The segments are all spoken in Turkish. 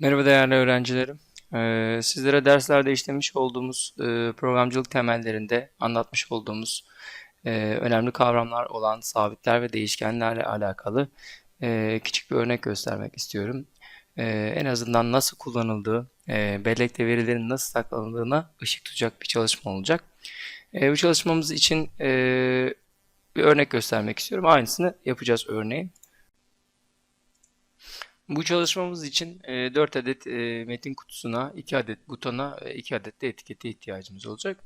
Merhaba değerli öğrencilerim. Ee, sizlere derslerde işlemiş olduğumuz e, programcılık temellerinde anlatmış olduğumuz e, önemli kavramlar olan sabitler ve değişkenlerle alakalı e, küçük bir örnek göstermek istiyorum. En azından nasıl kullanıldığı, bellekte verilerin nasıl saklanıldığına ışık tutacak bir çalışma olacak. Bu çalışmamız için bir örnek göstermek istiyorum. Aynısını yapacağız örneğin. Bu çalışmamız için e, 4 adet e, metin kutusuna, 2 adet butona ve 2 adet de etikete ihtiyacımız olacak.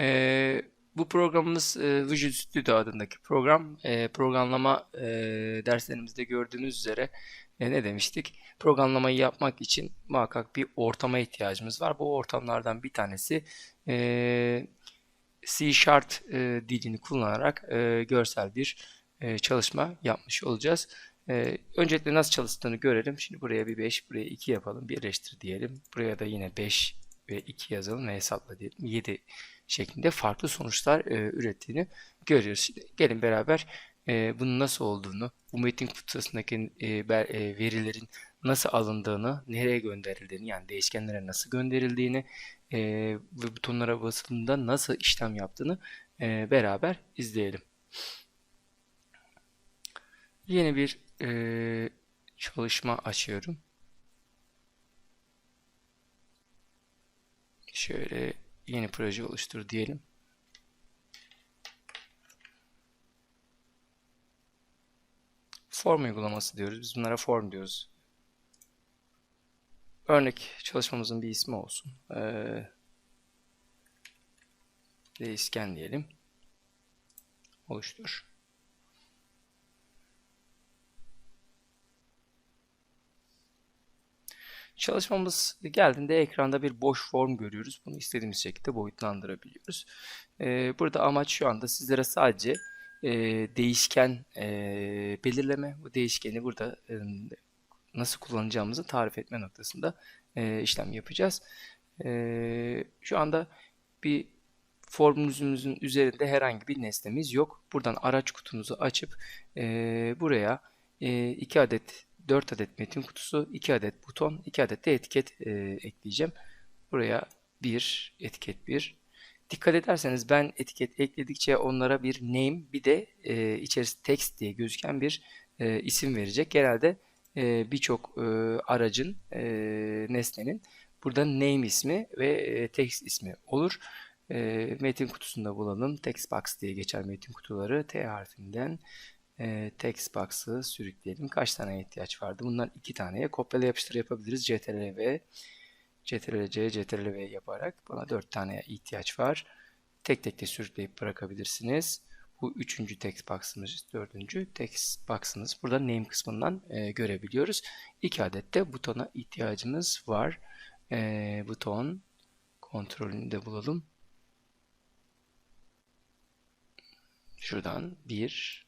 E, bu programımız e, Visual Studio adındaki program. E, programlama e, derslerimizde gördüğünüz üzere e, ne demiştik? Programlamayı yapmak için muhakkak bir ortama ihtiyacımız var. Bu ortamlardan bir tanesi e, C Sharp e, dilini kullanarak e, görsel bir e, çalışma yapmış olacağız. Ee, öncelikle nasıl çalıştığını görelim. Şimdi buraya bir 5, buraya 2 yapalım. Birleştir diyelim. Buraya da yine 5 ve 2 yazalım ve hesapla diyelim. 7 şeklinde farklı sonuçlar e, ürettiğini görüyoruz. Şimdi gelin beraber e, bunun nasıl olduğunu, bu metin kutusundaki e, e, verilerin nasıl alındığını, nereye gönderildiğini, yani değişkenlere nasıl gönderildiğini e, ve butonlara basıldığında nasıl işlem yaptığını e, beraber izleyelim. Yeni bir e, çalışma açıyorum. Şöyle yeni proje oluştur diyelim. Form uygulaması diyoruz. Biz bunlara form diyoruz. Örnek çalışmamızın bir ismi olsun. Ee, değişken diyelim. Oluştur. Çalışmamız geldiğinde ekranda bir boş form görüyoruz. Bunu istediğimiz şekilde boyutlandırabiliyoruz. Ee, burada amaç şu anda sizlere sadece e, değişken e, belirleme, bu değişkeni burada e, nasıl kullanacağımızı tarif etme noktasında işlem yapacağız. Şu anda bir formumuzun üzerinde herhangi bir nesnemiz yok. Buradan araç kutunuzu açıp buraya iki adet 4 adet metin kutusu, 2 adet buton, 2 adet de etiket e, ekleyeceğim. Buraya bir etiket bir. Dikkat ederseniz ben etiket ekledikçe onlara bir name bir de e, içerisi text diye gözüken bir e, isim verecek. Genelde e, birçok e, aracın, e, nesnenin burada name ismi ve e, text ismi olur. E, metin kutusunda bulalım. Text box diye geçer metin kutuları. T harfinden e, text box'ı sürükleyelim. Kaç tane ihtiyaç vardı? Bundan iki taneye kopyala yapıştır yapabiliriz. CTRL V, CTRL C, CTRL V yaparak bana dört tane ihtiyaç var. Tek tek de sürükleyip bırakabilirsiniz. Bu üçüncü text box'ımız, dördüncü text box'ımız. Burada name kısmından e, görebiliyoruz. İki adet de butona ihtiyacımız var. E, buton kontrolünü de bulalım. Şuradan bir,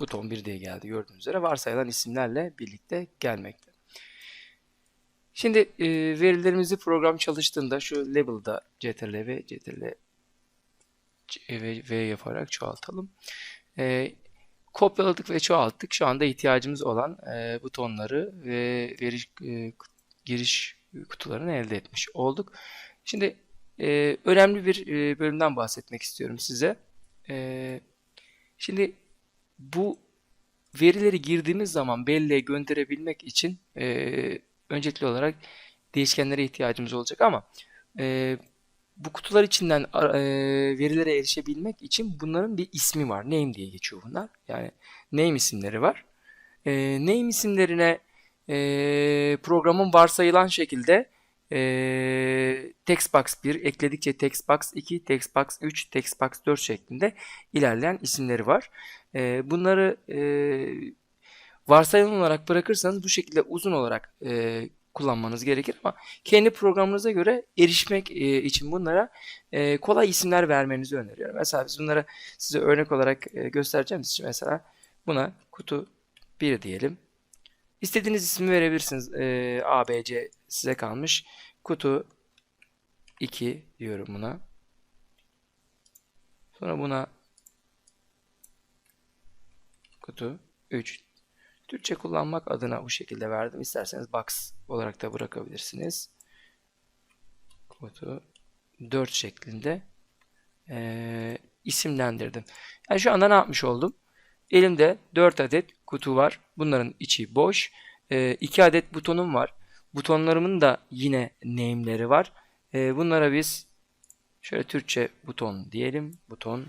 buton 1 diye geldi gördüğünüz üzere varsayılan isimlerle birlikte gelmekte. Şimdi e, verilerimizi program çalıştığında şu label'da ctrl v ctrl v, v yaparak çoğaltalım. E, kopyaladık ve çoğalttık. Şu anda ihtiyacımız olan e, butonları ve veri e, giriş kutularını elde etmiş olduk. Şimdi e, önemli bir e, bölümden bahsetmek istiyorum size. E, şimdi bu verileri girdiğimiz zaman belleğe gönderebilmek için e, öncelikli olarak değişkenlere ihtiyacımız olacak ama e, bu kutular içinden e, verilere erişebilmek için bunların bir ismi var. Name diye geçiyor bunlar. Yani name isimleri var. E, name isimlerine e, programın varsayılan şekilde textbox 1 ekledikçe textbox 2, textbox 3, textbox 4 şeklinde ilerleyen isimleri var. E, bunları e, varsayılan olarak bırakırsanız bu şekilde uzun olarak e, kullanmanız gerekir ama kendi programınıza göre erişmek e, için bunlara e, kolay isimler vermenizi öneriyorum. Mesela biz bunlara size örnek olarak e, göstereceğim için mesela buna kutu 1 diyelim. İstediğiniz ismi verebilirsiniz. E, A, B, C size kalmış. Kutu 2 diyorum buna. Sonra buna kutu 3 Türkçe kullanmak adına bu şekilde verdim. İsterseniz box olarak da bırakabilirsiniz. Kodu 4 şeklinde e, isimlendirdim. Yani şu anda ne yapmış oldum? Elimde 4 adet kutu var. Bunların içi boş. 2 adet butonum var. Butonlarımın da yine name'leri var. E, bunlara biz şöyle Türkçe buton diyelim. Buton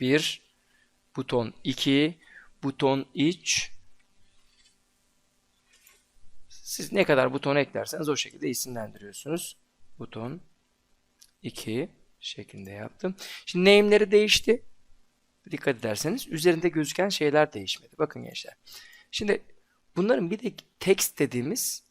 1, buton 2, buton 3. Siz ne kadar buton eklerseniz o şekilde isimlendiriyorsunuz. Buton 2 şeklinde yaptım. Şimdi name'leri değişti. Dikkat ederseniz üzerinde gözüken şeyler değişmedi. Bakın gençler. Şimdi bunların bir de text dediğimiz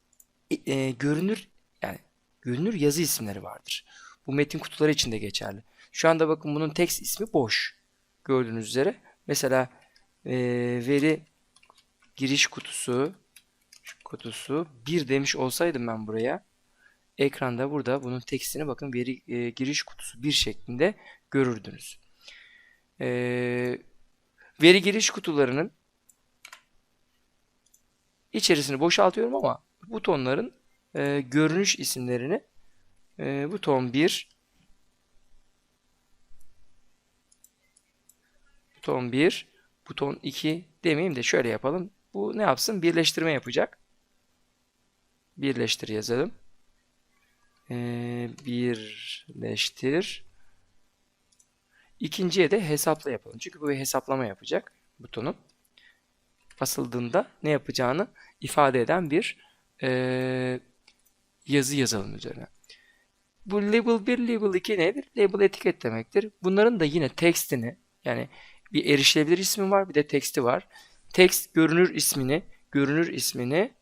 e, görünür yani görünür yazı isimleri vardır. Bu metin kutuları için de geçerli. Şu anda bakın bunun text ismi boş. Gördüğünüz üzere. Mesela e, veri giriş kutusu kutusu 1 demiş olsaydım ben buraya ekranda burada bunun tekstini bakın veri e, giriş kutusu 1 şeklinde görürdünüz. E, veri giriş kutularının içerisini boşaltıyorum ama butonların e, görünüş isimlerini e, buton 1 buton 1 buton 2 demeyeyim de şöyle yapalım. Bu ne yapsın? Birleştirme yapacak. Birleştir yazalım. Ee, birleştir. İkinciye de hesapla yapalım. Çünkü bu bir hesaplama yapacak butonun. Basıldığında ne yapacağını ifade eden bir e, yazı yazalım üzerine. Bu label 1, label 2 nedir? Label etiket demektir. Bunların da yine tekstini yani bir erişilebilir ismi var bir de teksti var. Text görünür ismini görünür ismini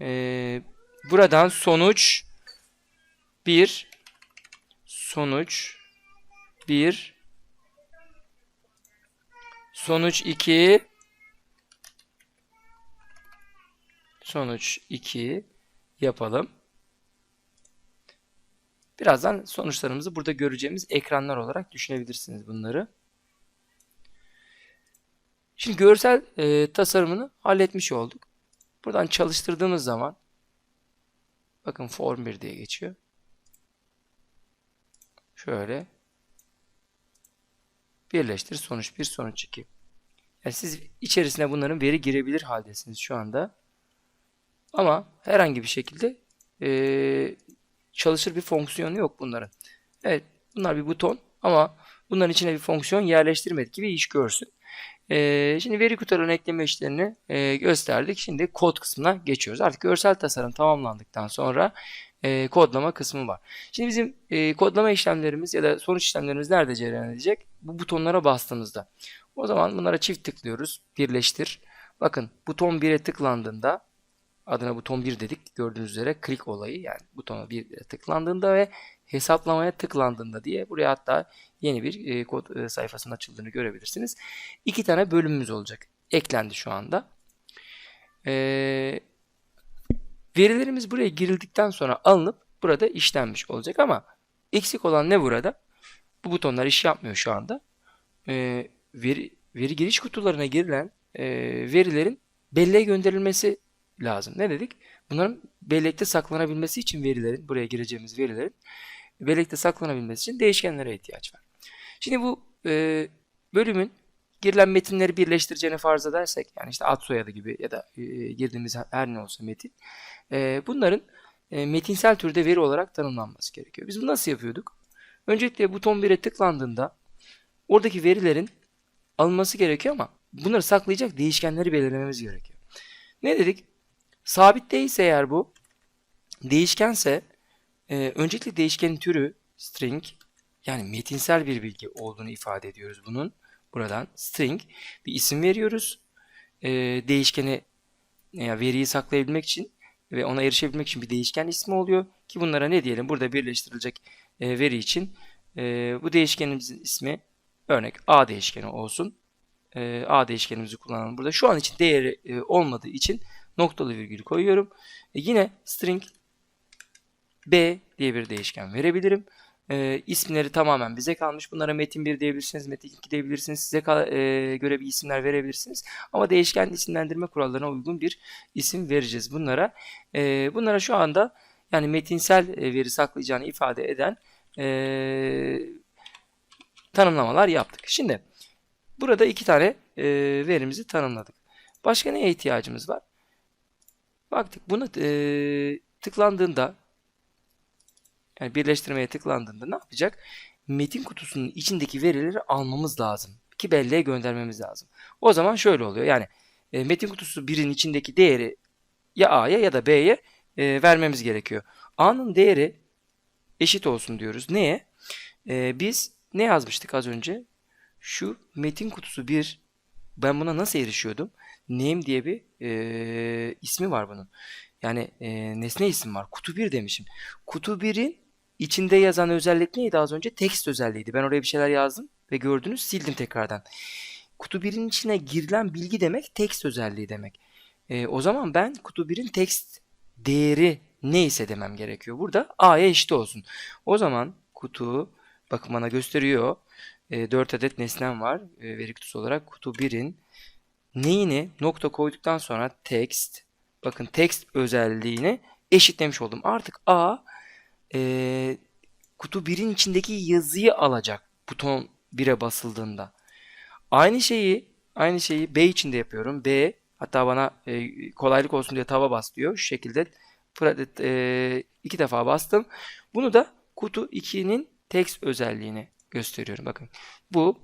e, buradan sonuç 1 sonuç 1 sonuç 2 sonuç 2 yapalım. Birazdan sonuçlarımızı burada göreceğimiz ekranlar olarak düşünebilirsiniz bunları. Şimdi görsel e, tasarımını halletmiş olduk. Buradan çalıştırdığımız zaman bakın form 1 diye geçiyor. Şöyle birleştir sonuç 1 sonuç 2. Yani siz içerisine bunların veri girebilir haldesiniz şu anda. Ama herhangi bir şekilde e, çalışır bir fonksiyonu yok bunların. Evet bunlar bir buton ama bunların içine bir fonksiyon yerleştirmedik gibi iş görsün. Ee, şimdi veri kutularının ekleme işlerini e, gösterdik. Şimdi kod kısmına geçiyoruz. Artık görsel tasarım tamamlandıktan sonra e, kodlama kısmı var. Şimdi bizim e, kodlama işlemlerimiz ya da sonuç işlemlerimiz nerede cereyan edecek? Bu butonlara bastığımızda. O zaman bunlara çift tıklıyoruz. Birleştir. Bakın buton 1'e tıklandığında adına buton 1 dedik. Gördüğünüz üzere klik olayı yani butona 1 tıklandığında ve hesaplamaya tıklandığında diye buraya hatta yeni bir e, kod e, sayfasının açıldığını görebilirsiniz. İki tane bölümümüz olacak. Eklendi şu anda. E, verilerimiz buraya girildikten sonra alınıp burada işlenmiş olacak ama eksik olan ne burada? Bu butonlar iş yapmıyor şu anda. E, veri, veri giriş kutularına girilen e, verilerin belleğe gönderilmesi lazım. Ne dedik? Bunların bellekte saklanabilmesi için verilerin, buraya gireceğimiz verilerin bellekte saklanabilmesi için değişkenlere ihtiyaç var. Şimdi bu e, bölümün girilen metinleri birleştireceğini farz edersek yani işte ad soyadı gibi ya da e, girdiğimiz her ne olsa metin e, bunların e, metinsel türde veri olarak tanımlanması gerekiyor. Biz bunu nasıl yapıyorduk? Öncelikle buton 1'e tıklandığında oradaki verilerin alınması gerekiyor ama bunları saklayacak değişkenleri belirlememiz gerekiyor. Ne dedik? Sabit değilse eğer bu değişkense e, öncelikle değişkenin türü string yani metinsel bir bilgi olduğunu ifade ediyoruz bunun. Buradan string bir isim veriyoruz. E, değişkeni yani veriyi saklayabilmek için ve ona erişebilmek için bir değişken ismi oluyor. Ki bunlara ne diyelim? Burada birleştirilecek e, veri için e, bu değişkenimizin ismi örnek A değişkeni olsun. E, A değişkenimizi kullanalım burada. Şu an için değeri e, olmadığı için noktalı virgül koyuyorum. E, yine string b diye bir değişken verebilirim. E, isimleri tamamen bize kalmış. Bunlara metin 1 diyebilirsiniz, metin 2 diyebilirsiniz. Size e, göre bir isimler verebilirsiniz. Ama değişken isimlendirme kurallarına uygun bir isim vereceğiz bunlara. E, bunlara şu anda yani metinsel e, veri saklayacağını ifade eden e, tanımlamalar yaptık. Şimdi burada iki tane e, verimizi tanımladık. Başka neye ihtiyacımız var? Baktık buna e, tıklandığında yani birleştirmeye tıklandığında ne yapacak? Metin kutusunun içindeki verileri almamız lazım ki belleğe göndermemiz lazım. O zaman şöyle oluyor. Yani e, metin kutusu birin içindeki değeri ya A'ya ya da B'ye e, vermemiz gerekiyor. A'nın değeri eşit olsun diyoruz. Neye? E, biz ne yazmıştık az önce? Şu metin kutusu 1 ben buna nasıl erişiyordum? Name diye bir e, ismi var bunun. Yani e, nesne isim var. Kutu 1 demişim. Kutu 1'in içinde yazan özellik neydi az önce? Text özelliğiydi. Ben oraya bir şeyler yazdım ve gördünüz sildim tekrardan. Kutu 1'in içine girilen bilgi demek text özelliği demek. E, o zaman ben kutu 1'in text değeri neyse demem gerekiyor. Burada A'ya eşit olsun. O zaman kutu bakın bana gösteriyor. E, 4 adet nesnem var e, veri kutusu olarak. Kutu 1'in neyini nokta koyduktan sonra text bakın text özelliğini eşitlemiş oldum. Artık A e, kutu 1'in içindeki yazıyı alacak buton 1'e basıldığında. Aynı şeyi aynı şeyi B için de yapıyorum. B hatta bana e, kolaylık olsun diye tava bas diyor. Şu şekilde e, iki defa bastım. Bunu da kutu 2'nin text özelliğini gösteriyorum. Bakın bu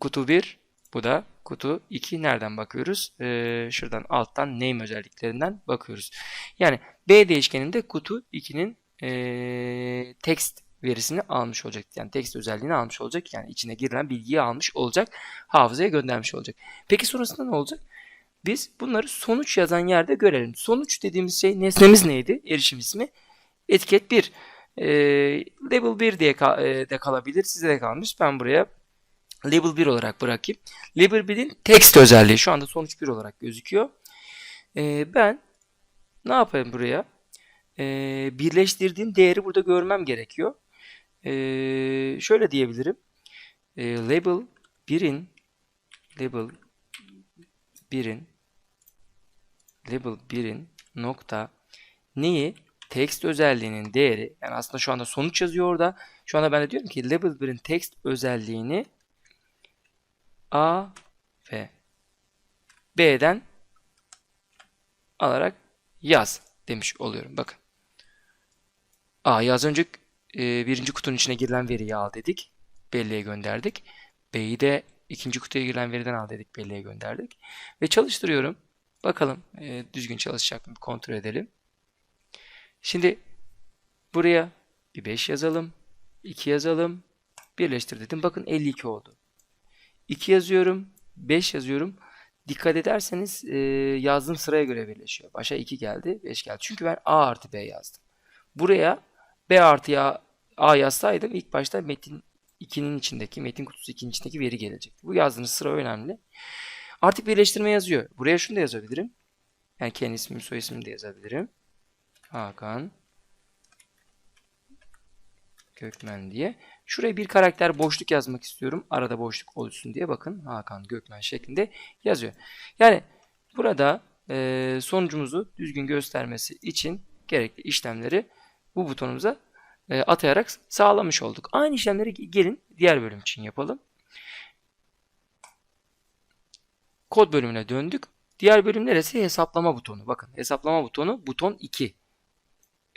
kutu 1 bu da kutu 2 nereden bakıyoruz? Ee, şuradan alttan name özelliklerinden bakıyoruz. Yani B değişkeninde kutu 2'nin e, text verisini almış olacak. Yani text özelliğini almış olacak. Yani içine girilen bilgiyi almış olacak. Hafızaya göndermiş olacak. Peki sonrasında ne olacak? Biz bunları sonuç yazan yerde görelim. Sonuç dediğimiz şey nesnemiz neydi? Erişim ismi. Etiket 1. E, label 1 diye ka e, de kalabilir. Size de kalmış. Ben buraya label 1 olarak bırakayım. Label 1'in text özelliği şu anda sonuç 1 olarak gözüküyor. E, ben ne yapayım buraya? E, birleştirdiğim değeri burada görmem gerekiyor. E, şöyle diyebilirim. E, label 1'in label 1'in label 1'in nokta neyi text özelliğinin değeri yani aslında şu anda sonuç yazıyor orada. Şu anda ben de diyorum ki label 1'in text özelliğini A ve B'den alarak yaz demiş oluyorum. Bakın. A'yı az önce e, birinci kutunun içine girilen veriyi al dedik. Belleğe gönderdik. B'yi de ikinci kutuya girilen veriden al dedik. Belleğe gönderdik. Ve çalıştırıyorum. Bakalım e, düzgün çalışacak mı? Kontrol edelim. Şimdi buraya bir 5 yazalım. 2 yazalım. Birleştir dedim. Bakın 52 oldu. 2 yazıyorum. 5 yazıyorum. Dikkat ederseniz e, yazdığım sıraya göre birleşiyor. Başa 2 geldi. 5 geldi. Çünkü ben A artı B yazdım. Buraya B artı A, A yazsaydım ilk başta metin 2'nin içindeki, metin kutusu 2'nin içindeki veri gelecekti. Bu yazdığınız sıra önemli. Artık birleştirme yazıyor. Buraya şunu da yazabilirim. Yani kendi ismimi, soy ismimi de yazabilirim. Hakan Gökmen diye. Şuraya bir karakter boşluk yazmak istiyorum. Arada boşluk olsun diye bakın Hakan Gökmen şeklinde yazıyor. Yani burada e, sonucumuzu düzgün göstermesi için gerekli işlemleri bu butonumuza e, atayarak sağlamış olduk. Aynı işlemleri gelin diğer bölüm için yapalım. Kod bölümüne döndük. Diğer bölüm neresi? Hesaplama butonu. Bakın hesaplama butonu buton 2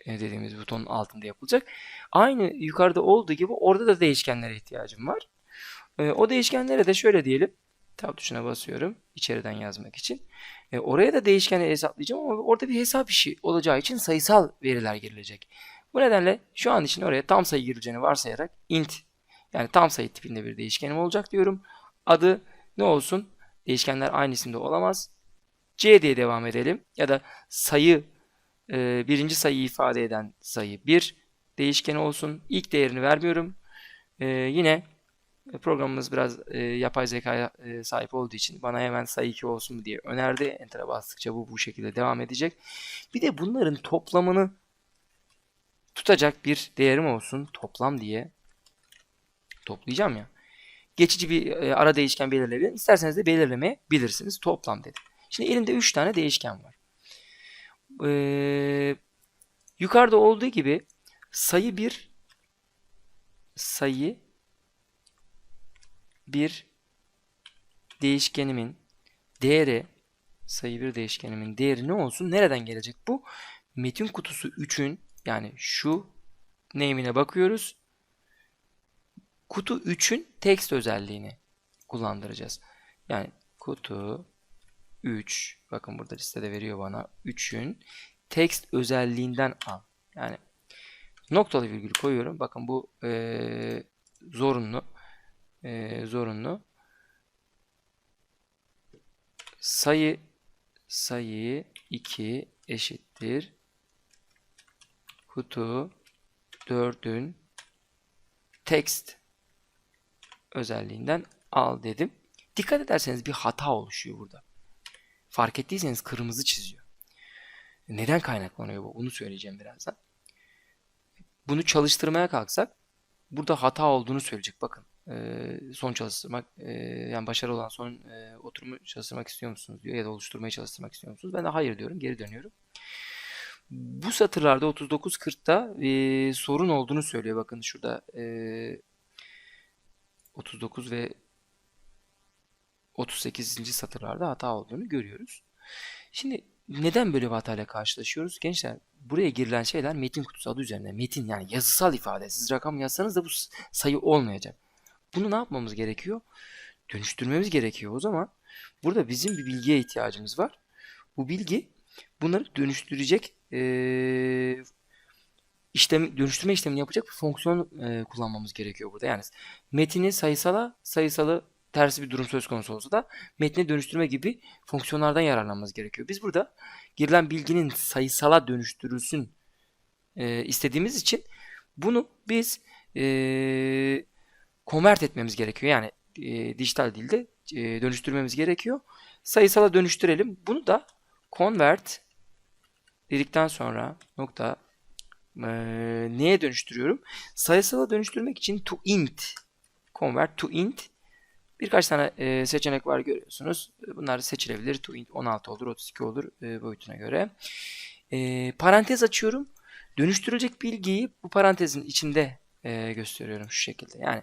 dediğimiz butonun altında yapılacak. Aynı yukarıda olduğu gibi orada da değişkenlere ihtiyacım var. E, o değişkenlere de şöyle diyelim. Tab tuşuna basıyorum içeriden yazmak için. E, oraya da değişkenleri hesaplayacağım ama orada bir hesap işi olacağı için sayısal veriler girilecek. Bu nedenle şu an için oraya tam sayı girileceğini varsayarak int yani tam sayı tipinde bir değişkenim olacak diyorum. Adı ne olsun? Değişkenler aynı isimde olamaz. C diye devam edelim. Ya da sayı e, birinci sayıyı ifade eden sayı 1 değişkeni olsun. İlk değerini vermiyorum. E, yine programımız biraz e, yapay zekaya e, sahip olduğu için bana hemen sayı 2 olsun diye önerdi. Enter'a bastıkça bu bu şekilde devam edecek. Bir de bunların toplamını tutacak bir değerim olsun toplam diye toplayacağım ya. Geçici bir e, ara değişken belirleyebilirim. İsterseniz de belirlemeyebilirsiniz. Toplam dedim. Şimdi elimde 3 tane değişken var. Ee, yukarıda olduğu gibi sayı bir sayı bir değişkenimin değeri sayı bir değişkenimin değeri ne olsun? Nereden gelecek bu? Metin kutusu 3'ün yani şu name'ine bakıyoruz. Kutu 3'ün text özelliğini kullandıracağız. Yani kutu 3 bakın burada listede veriyor bana 3'ün text özelliğinden al. Yani noktalı virgül koyuyorum. Bakın bu e, zorunlu e, zorunlu sayı sayı 2 eşittir kutu 4'ün text özelliğinden al dedim. Dikkat ederseniz bir hata oluşuyor burada. Fark ettiyseniz kırmızı çiziyor. Neden kaynaklanıyor bu? Bunu söyleyeceğim birazdan. Bunu çalıştırmaya kalksak burada hata olduğunu söyleyecek. Bakın son çalıştırmak yani başarılı olan son oturumu çalıştırmak istiyor musunuz diyor ya da oluşturmaya çalıştırmak istiyor musunuz? Ben de hayır diyorum. Geri dönüyorum. Bu satırlarda 39-40'ta e, sorun olduğunu söylüyor. Bakın şurada e, 39 ve 38. satırlarda hata olduğunu görüyoruz. Şimdi neden böyle bir hatayla karşılaşıyoruz? Gençler buraya girilen şeyler metin kutusu adı üzerine. Metin yani yazısal ifade. Siz rakam yazsanız da bu sayı olmayacak. Bunu ne yapmamız gerekiyor? Dönüştürmemiz gerekiyor. O zaman burada bizim bir bilgiye ihtiyacımız var. Bu bilgi bunları dönüştürecek işlem dönüştürme işlemini yapacak bir fonksiyon kullanmamız gerekiyor burada. Yani metini sayısala, sayısalı tersi bir durum söz konusu olsa da metni dönüştürme gibi fonksiyonlardan yararlanmamız gerekiyor. Biz burada girilen bilginin sayısala dönüştürülsün e, istediğimiz için bunu biz e, convert etmemiz gerekiyor. Yani e, dijital dilde e, dönüştürmemiz gerekiyor. Sayısala dönüştürelim. Bunu da convert dedikten sonra nokta e, neye dönüştürüyorum? Sayısala dönüştürmek için to int convert to int birkaç tane e, seçenek var görüyorsunuz. Bunlar seçilebilir. To int 16 olur, 32 olur e, boyutuna göre. E, parantez açıyorum. Dönüştürülecek bilgiyi bu parantezin içinde e, gösteriyorum şu şekilde. Yani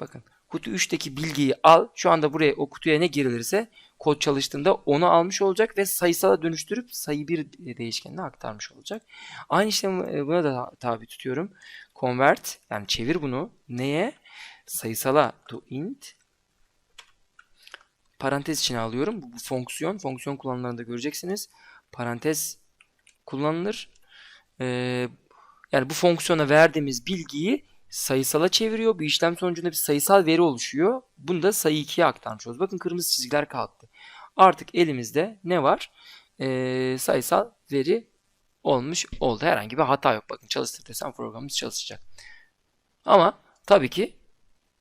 bakın kutu 3'teki bilgiyi al. Şu anda buraya o kutuya ne girilirse kod çalıştığında onu almış olacak ve sayısala dönüştürüp sayı bir değişkenine aktarmış olacak. Aynı işlemi buna da tabi tutuyorum. Convert yani çevir bunu neye? Sayısala to int parantez içine alıyorum. Bu, fonksiyon. Fonksiyon kullanımlarında göreceksiniz. Parantez kullanılır. Ee, yani bu fonksiyona verdiğimiz bilgiyi sayısala çeviriyor. Bu işlem sonucunda bir sayısal veri oluşuyor. Bunu da sayı 2'ye aktarmış oluyoruz. Bakın kırmızı çizgiler kalktı. Artık elimizde ne var? Ee, sayısal veri olmuş oldu. Herhangi bir hata yok. Bakın çalıştır desem programımız çalışacak. Ama tabii ki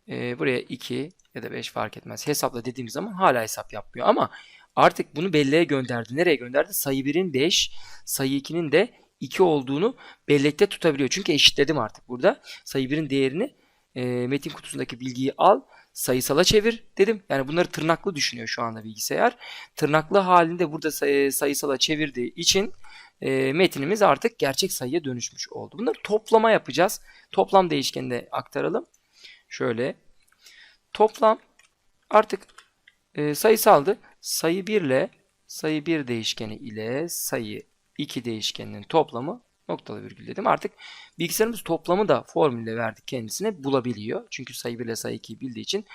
e, buraya 2 ya da 5 fark etmez. Hesapla dediğimiz zaman hala hesap yapmıyor. Ama artık bunu belleğe gönderdi. Nereye gönderdi? Sayı 1'in 5, sayı 2'nin de 2 olduğunu bellekte tutabiliyor. Çünkü eşitledim artık burada. Sayı 1'in değerini e, metin kutusundaki bilgiyi al sayısala çevir dedim. Yani bunları tırnaklı düşünüyor şu anda bilgisayar. Tırnaklı halinde burada say sayısala çevirdiği için e, metinimiz artık gerçek sayıya dönüşmüş oldu. Bunları toplama yapacağız. Toplam değişkeninde aktaralım. Şöyle toplam artık e, sayısaldı. Sayı 1 ile sayı 1 değişkeni ile sayı 2 değişkeninin toplamı noktalı virgül dedim. Artık bilgisayarımız toplamı da formülle verdik kendisine bulabiliyor. Çünkü sayı 1 ile sayı 2'yi bildiği için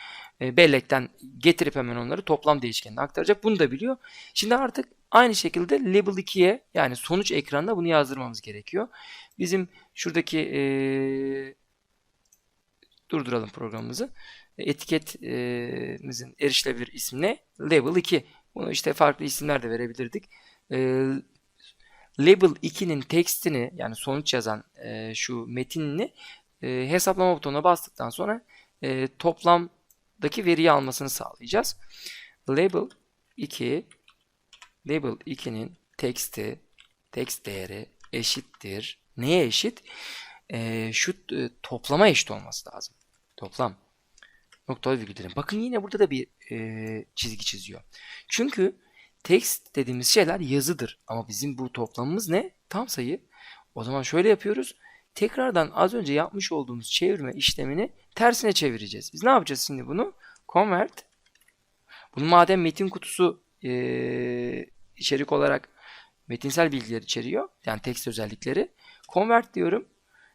e, bellekten getirip hemen onları toplam değişkenine aktaracak. Bunu da biliyor. Şimdi artık aynı şekilde label 2'ye yani sonuç ekranına bunu yazdırmamız gerekiyor. Bizim şuradaki e, durduralım programımızı. Etiketimizin erişilebilir ismi ne? Label 2. Bunu işte farklı isimler de verebilirdik. E, label 2'nin tekstini yani sonuç yazan e, şu metinini e, hesaplama butonuna bastıktan sonra e, toplamdaki veriyi almasını sağlayacağız. Label 2 label 2'nin teksti text değeri eşittir neye eşit? Ee, şu e, toplama eşit olması lazım. Toplam. Noktalı virgüllerin. Bakın yine burada da bir e, çizgi çiziyor. Çünkü text dediğimiz şeyler yazıdır. Ama bizim bu toplamımız ne? Tam sayı. O zaman şöyle yapıyoruz. Tekrardan az önce yapmış olduğumuz çevirme işlemini tersine çevireceğiz. Biz ne yapacağız şimdi bunu? Convert. Bunu madem metin kutusu e, içerik olarak metinsel bilgiler içeriyor. Yani text özellikleri. Convert diyorum.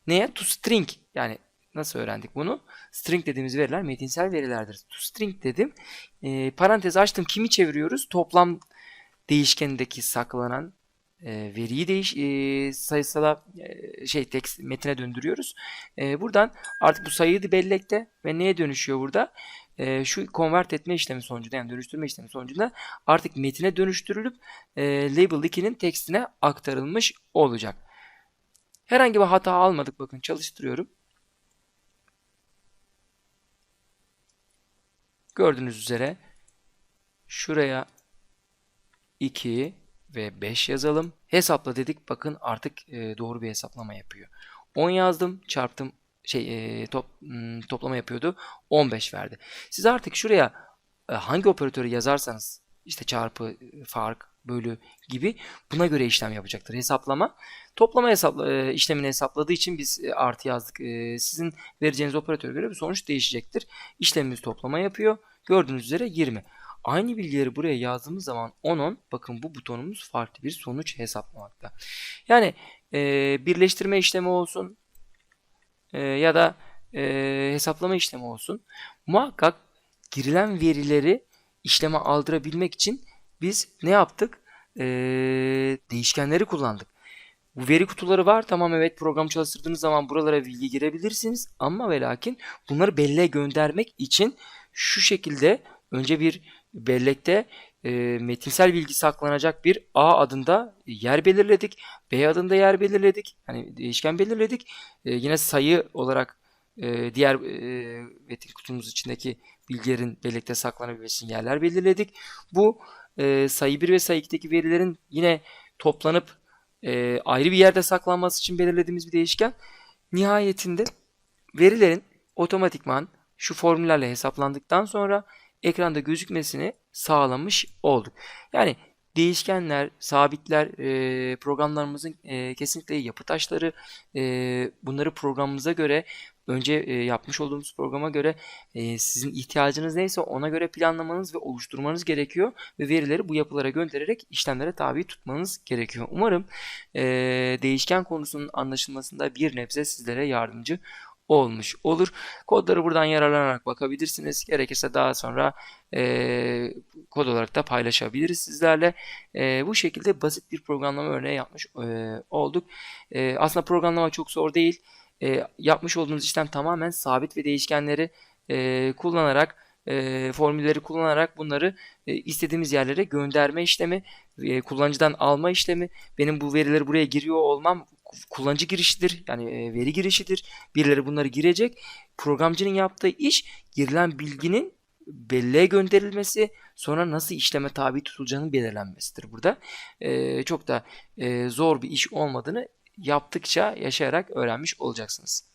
Neye? To string. Yani nasıl öğrendik bunu? String dediğimiz veriler metinsel verilerdir. String dedim. E, parantez açtım. Kimi çeviriyoruz? Toplam değişkenindeki saklanan e, veriyi değiş e, sayısala e, şey text metine döndürüyoruz. E, buradan artık bu sayıyı bellekte ve neye dönüşüyor burada? E, şu convert etme işlemi sonucunda yani dönüştürme işlemi sonucunda artık metine dönüştürülüp e, label 2'nin tekstine aktarılmış olacak. Herhangi bir hata almadık. Bakın çalıştırıyorum. Gördüğünüz üzere şuraya 2 ve 5 yazalım. Hesapla dedik. Bakın artık e, doğru bir hesaplama yapıyor. 10 yazdım. Çarptım. Şey e, top, m, toplama yapıyordu. 15 verdi. Siz artık şuraya e, hangi operatörü yazarsanız işte çarpı, e, fark, bölü gibi buna göre işlem yapacaktır. Hesaplama. Toplama hesapla, e, işlemini hesapladığı için biz e, artı yazdık. E, sizin vereceğiniz operatöre göre bir sonuç değişecektir. İşlemimiz toplama yapıyor. Gördüğünüz üzere 20. Aynı bilgileri buraya yazdığımız zaman 10-10 bakın bu butonumuz farklı bir sonuç hesaplamakta. Yani e, birleştirme işlemi olsun e, ya da e, hesaplama işlemi olsun muhakkak girilen verileri işleme aldırabilmek için biz ne yaptık? E, değişkenleri kullandık. Bu veri kutuları var. Tamam evet program çalıştırdığınız zaman buralara bilgi girebilirsiniz. Ama ve lakin bunları belleğe göndermek için şu şekilde önce bir bellekte e, metinsel bilgi saklanacak bir A adında yer belirledik. B adında yer belirledik. Hani değişken belirledik. E, yine sayı olarak e, diğer e, metin kutumuz içindeki bilgilerin bellekte saklanabilmesi yerler belirledik. Bu e, sayı 1 ve sayı 2'deki verilerin yine toplanıp e, ayrı bir yerde saklanması için belirlediğimiz bir değişken. Nihayetinde verilerin otomatikman şu formüllerle hesaplandıktan sonra ekranda gözükmesini sağlamış olduk. Yani değişkenler, sabitler, e, programlarımızın e, kesinlikle yapı taşları e, bunları programımıza göre önce e, yapmış olduğumuz programa göre e, sizin ihtiyacınız neyse ona göre planlamanız ve oluşturmanız gerekiyor ve verileri bu yapılara göndererek işlemlere tabi tutmanız gerekiyor. Umarım e, değişken konusunun anlaşılmasında bir nebze sizlere yardımcı olmuş olur. Kodları buradan yararlanarak bakabilirsiniz. Gerekirse daha sonra e, kod olarak da paylaşabiliriz sizlerle. E, bu şekilde basit bir programlama örneği yapmış e, olduk. E, aslında programlama çok zor değil. E, yapmış olduğunuz işlem tamamen sabit ve değişkenleri e, kullanarak e, formülleri kullanarak bunları e, istediğimiz yerlere gönderme işlemi, e, kullanıcıdan alma işlemi. Benim bu verileri buraya giriyor olmam kullanıcı girişidir. Yani e, veri girişidir. Birileri bunları girecek. Programcının yaptığı iş girilen bilginin belleğe gönderilmesi sonra nasıl işleme tabi tutulacağının belirlenmesidir burada. E, çok da e, zor bir iş olmadığını yaptıkça yaşayarak öğrenmiş olacaksınız.